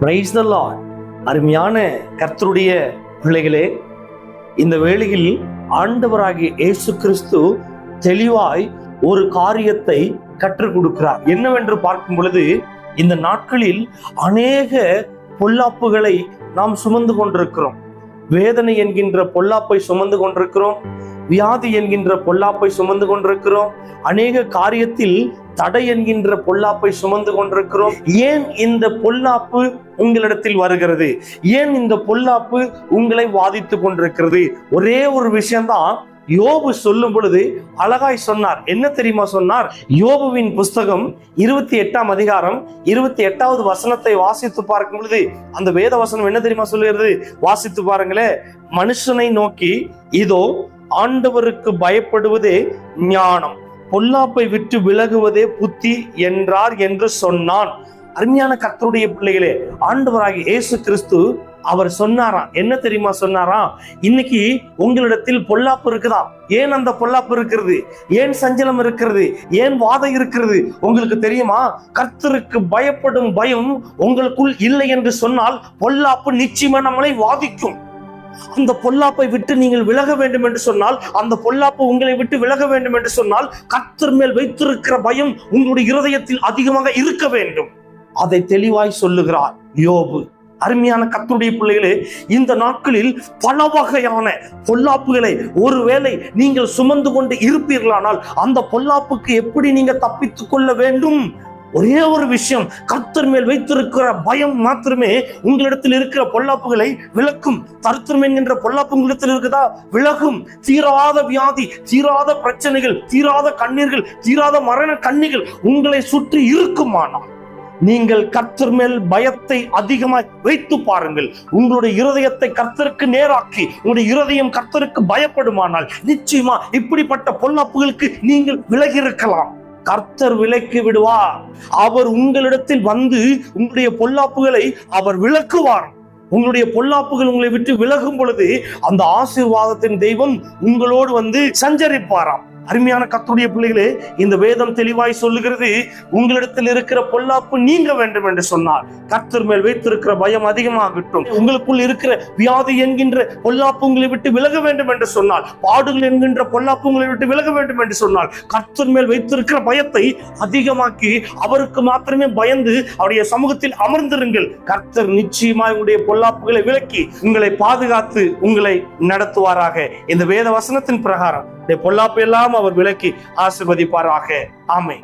Praise the Lord அருமையான கர்த்தருடைய பிள்ளைகளே இந்த வேளையில் ஆண்டவராகிய இயேசு கிறிஸ்து தெளிவாய் ஒரு காரியத்தை கற்றுக் கொடுக்கிறார். என்னவென்று பார்க்கும் பொழுது இந்த நாட்களில் அநேக பொல்லாப்புகளை நாம் சுமந்து கொண்டிருக்கிறோம். வேதனை என்கின்ற பொல்லாப்பை சுமந்து கொண்டிருக்கிறோம். வியாதி என்கின்ற பொல்லாப்பை சுமந்து கொண்டிருக்கிறோம். அநேக காரியத்தில் தடை என்கின்ற பொல்லாப்பை சுமந்து கொண்டிருக்கிறோம். ஏன் இந்த பொல்லாப்பு உங்களிடத்தில் வருகிறது? ஏன் இந்த பொல்லாப்பு உங்களை வாதித்து கொண்டிருக்கிறது? ஒரே ஒரு விஷயம்தான் யோபு சொல்லும் பொழுது அழகாய் சொன்னார். என்ன தெரியுமா சொன்னார்? யோபுவின் புஸ்தகம் இருபத்தி எட்டாம் அதிகாரம் இருபத்தி எட்டாவது வசனத்தை வாசித்து பார்க்கும் பொழுது அந்த வேத வசனம் என்ன தெரியுமா சொல்லுகிறது? வாசித்து பாருங்களேன். மனுஷனை நோக்கி இதோ ஆண்டவருக்கு பயப்படுவதே ஞானம். பொல்லாப்பை விட்டு விலகுவதே புத்தி என்றார் என்று சொன்னான். அருமையான கர்த்தருடைய பிள்ளைகளே ஆண்டவராகிய இயேசு கிறிஸ்து அவர் சொன்னாராம். என்ன தெரியுமா சொன்னாராம்? இன்னைக்கு உங்களிடத்தில் பொல்லாப்பு இருக்குதா? ஏன் அந்த பொல்லாப்பு இருக்கிறது? ஏன் சஞ்சலம் இருக்கிறது? ஏன் வாதம் இருக்கிறது? உங்களுக்கு தெரியுமா? கர்த்தருக்கு பயப்படும் பயம் உங்களுக்குள் இல்லை என்று சொன்னால் பொல்லாப்பு நிச்சயமா நம்மளை வாதிக்கும். அந்த பொல்லாப்பை விட்டு நீங்கள் விலக வேண்டும் என்று சொன்னால் அந்த பொல்லாப்பு உங்களை விட்டு விலக வேண்டும் என்று சொன்னால் கத்தர் மேல் வைத்திருக்கிற பயம் உங்களுடைய இருதயத்தில் அதிகமாக இருக்க வேண்டும். அதை தெளிவாய் சொல்லுகிறார் யோபு. அருமையான கத்தருடைய பிள்ளைகளே இந்த நாட்களில் பல வகையான பொல்லாப்புகளை ஒருவேளை நீங்கள் சுமந்து கொண்டு இருப்பீர்களானால் அந்த பொல்லாப்புக்கு எப்படி நீங்க தப்பித்துக் கொள்ள வேண்டும்? ஒரே ஒரு விஷயம் கர்த்தர் மேல் வைத்திருக்கிற பயம் மாத்திரமே உங்களிடத்தில் இருக்கிற பொல்லாப்புகளை விளக்கும். தருத்திரம் என்கின்ற பொல்லாப்பு உங்களிடத்தில் இருக்குதா? விலகும். தீராத வியாதி தீராத பிரச்சனைகள் தீராத கண்ணீர்கள் தீராத மரண கண்ணிகள் உங்களை சுற்றி இருக்குமானால் நீங்கள் கர்த்தர் மேல் பயத்தை அதிகமாய் வைத்து பாருங்கள். உங்களுடைய இருதயத்தை கர்த்தருக்கு நேராக்கி உங்களுடைய இருதயம் கர்த்தருக்கு பயப்படுமானால் நிச்சயமா இப்படிப்பட்ட பொல்லாப்புகளுக்கு நீங்கள் விலகி இருக்கலாம். கர்த்தர் விலக்கி விடுவார். அவர் உங்களிடத்தில் வந்து உங்களுடைய பொல்லாப்புகளை அவர் விளக்குவார். உங்களுடைய பொல்லாப்புகள் உங்களை விட்டு விலகும் பொழுது அந்த ஆசீர்வாதத்தின் தெய்வம் உங்களோடு வந்து சஞ்சரிப்பாராம். அருமையான கத்துடைய பிள்ளைகளே இந்த வேதம் தெளிவாய் சொல்லுகிறது உங்களிடத்தில் இருக்கிற பொல்லாப்பு நீங்க வேண்டும் என்று சொன்னார் கர்த்தர் மேல் வைத்திருக்கிற பயம் அதிகமாகட்டும். உங்களுக்குள் இருக்கிற வியாதி என்கின்ற பொல்லாப்பு உங்களை விட்டு விலக வேண்டும் என்று சொன்னால் பாடுகள் என்கின்ற பொல்லாப்பு உங்களை விட்டு விலக வேண்டும் என்று சொன்னால் கர்த்தர் மேல் வைத்திருக்கிற பயத்தை அதிகமாக்கி அவருக்கு மாத்திரமே பயந்து அவருடைய சமூகத்தில் அமர்ந்திருங்கள். கர்த்தர் நிச்சயமாய் உங்களுடைய பொல்லாப்புகளை விலக்கி உங்களை பாதுகாத்து உங்களை நடத்துவாராக. இந்த வேத வசனத்தின் பிரகாரம் பொல்லாப்பு எல்லாம் அவர் விலக்கி ஆசிர்வதிப்பாராக. ஆமை